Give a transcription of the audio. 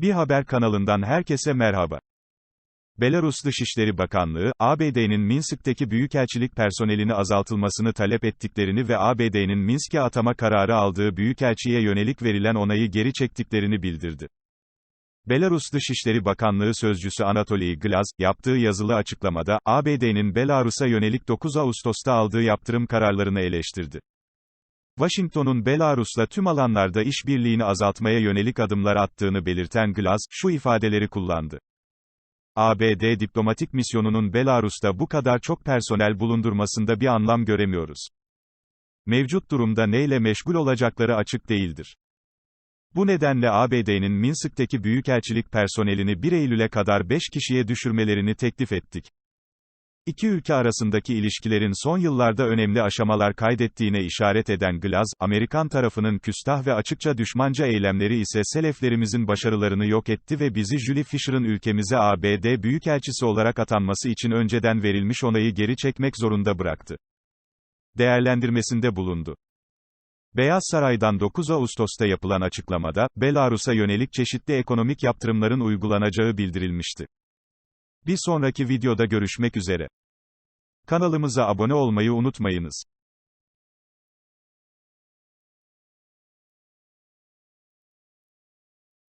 Bir haber kanalından herkese merhaba. Belarus Dışişleri Bakanlığı, ABD'nin Minsk'teki büyükelçilik personelini azaltılmasını talep ettiklerini ve ABD'nin Minsk'e atama kararı aldığı büyükelçiye yönelik verilen onayı geri çektiklerini bildirdi. Belarus Dışişleri Bakanlığı Sözcüsü Anatoly Glaz, yaptığı yazılı açıklamada, ABD'nin Belarus'a yönelik 9 Ağustos'ta aldığı yaptırım kararlarını eleştirdi. Washington'un Belarus'la tüm alanlarda işbirliğini azaltmaya yönelik adımlar attığını belirten Glaz, şu ifadeleri kullandı. ABD diplomatik misyonunun Belarus'ta bu kadar çok personel bulundurmasında bir anlam göremiyoruz. Mevcut durumda neyle meşgul olacakları açık değildir. Bu nedenle ABD'nin Minsk'teki büyükelçilik personelini 1 Eylül'e kadar 5 kişiye düşürmelerini teklif ettik. İki ülke arasındaki ilişkilerin son yıllarda önemli aşamalar kaydettiğine işaret eden Glaz, Amerikan tarafının küstah ve açıkça düşmanca eylemleri ise seleflerimizin başarılarını yok etti ve bizi Julie Fisher'ın ülkemize ABD Büyükelçisi olarak atanması için önceden verilmiş onayı geri çekmek zorunda bıraktı. Değerlendirmesinde bulundu. Beyaz Saray'dan 9 Ağustos'ta yapılan açıklamada, Belarus'a yönelik çeşitli ekonomik yaptırımların uygulanacağı bildirilmişti. Bir sonraki videoda görüşmek üzere. Kanalımıza abone olmayı unutmayınız.